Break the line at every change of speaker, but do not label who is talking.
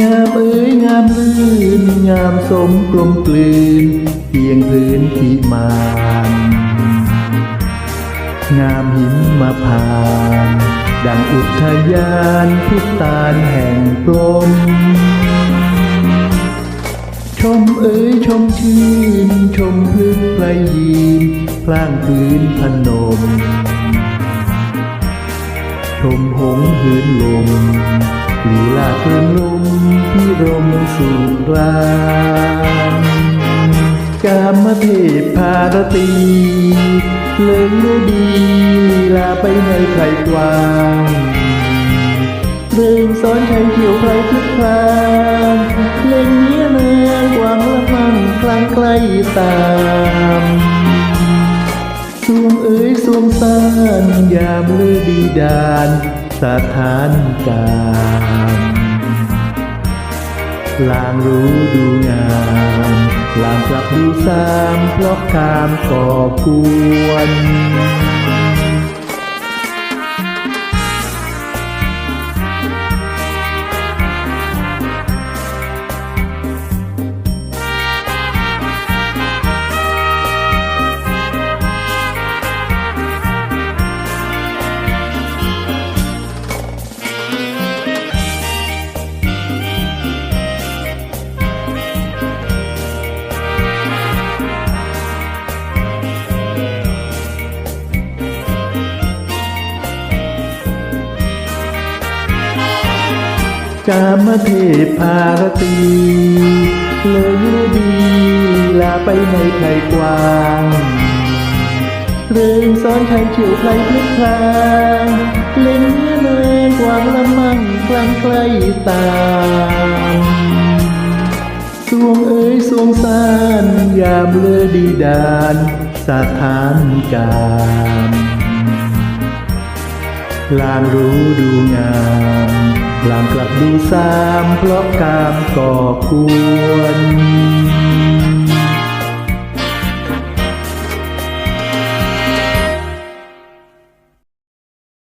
งามเอ้ยงามลื่น งามสมกลมกลืนเพียงพื้นพิมานงามหิมมาพาน ดังอุทยานพุตานแห่งกลม ชมเอ๋ยชมชื่น ชมพลึกไพรยีนพล่างพื้นพนม ชมหงส์หืนลมลีลาเพลินลม รมสุรากามเทพพารตีเลิงฤดีลาไปในไพรกวางเริ่มสอนชัยเขียวไพรพลึกพลางเล่งเนี้ยเนืองวางละมั่งคลังใกล้ตามสวงเอ๋ยสวงสานยามเลือดีดานสถานการ ลางรู้ดูงามลางกลับดูสามเพราะคามก่อกวน กามเทพพารตีเลยดีลาไปในไพรกว้างเรื่องซ้อนไทยเขียวไพรพลึกพลางเล่นเนื้อเนยกวางละมั่งกลางใกล้ตามสวงเอ๋ยสวงสานยามเลือดีดานสถานการ ลางรู้ดูงามลางกลับดูสามเพราะกามก่อกวน